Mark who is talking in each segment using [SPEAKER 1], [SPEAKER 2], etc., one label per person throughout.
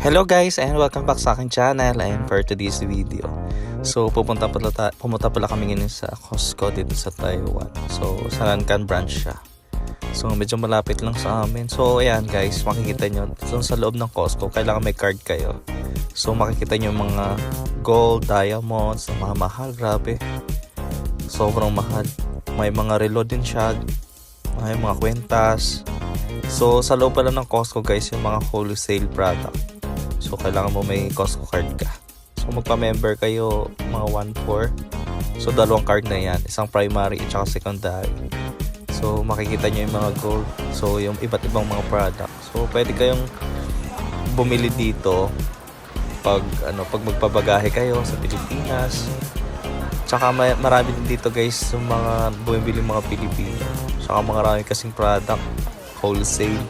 [SPEAKER 1] Hello guys and welcome back sa aking channel and for today's video. So pupunta pala, ta- pumunta pala kami ngayon sa Costco dito sa Taiwan. So sa Lankan branch siya. So medyo malapit lang sa amin. So ayan guys, makikita nyo doon sa loob ng Costco, kailangan may card kayo. So makikita nyo mga gold, diamonds, mga mahal, grabe. Sobrang mahal. May mga relo din siya. May mga kwentas. So sa loob pala ng Costco guys, yung mga wholesale product. So, kailangan mo may Costco card ka. So, magpa-member kayo mga 1-4. So, dalawang card na yan. Isang primary at saka secondary. So, makikita nyo yung mga gold. So, yung iba't ibang mga product. So, pwede kayong bumili dito pag ano pag magpabagahe kayo sa Pilipinas. Tsaka may, marami din dito guys yung mga bumibili mga Pilipino. Tsaka marami kasing product wholesale.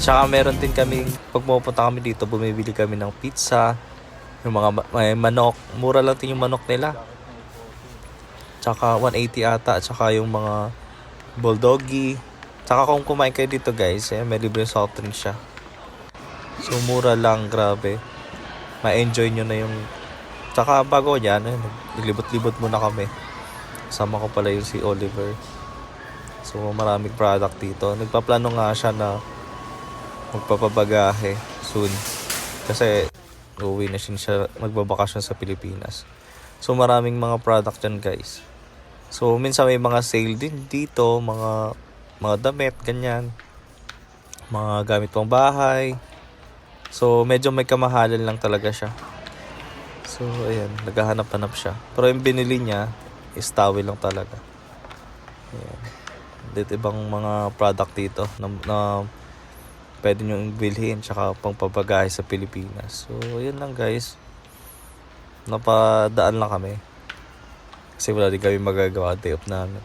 [SPEAKER 1] Tsaka meron din kami, pag pupunta kami dito, bumibili kami ng pizza, yung mga ma- may manok. Mura lang din yung manok nila. Tsaka 180 ata, tsaka yung mga bulldoggy. Tsaka kung kumain kayo dito guys, eh, may libre soft drink siya. So mura lang, grabe. Ma-enjoy nyo na yung... Tsaka bago yan, eh, naglibot-libot muna kami. Sama ko pala yung si Oliver. So maraming product dito. Nagpaplano nga siya na magpapabagahe soon. Kasi uuwi na siya, magbabakasyon sa Pilipinas. So maraming mga product dyan guys. So minsan may mga sale din dito, mga mga damit, ganyan. Mga gamit pang bahay. So medyo may kamahalan lang talaga siya. So ayan, naghahanap-hanap siya. Pero yung binili niya is towel lang talaga. Ayan. Dito ibang mga product dito na, na pwede nyo bilhin tsaka pangpapagahe sa Pilipinas. So, yun lang guys. Napadaan lang kami. Kasi wala din kami magagawa day off namin.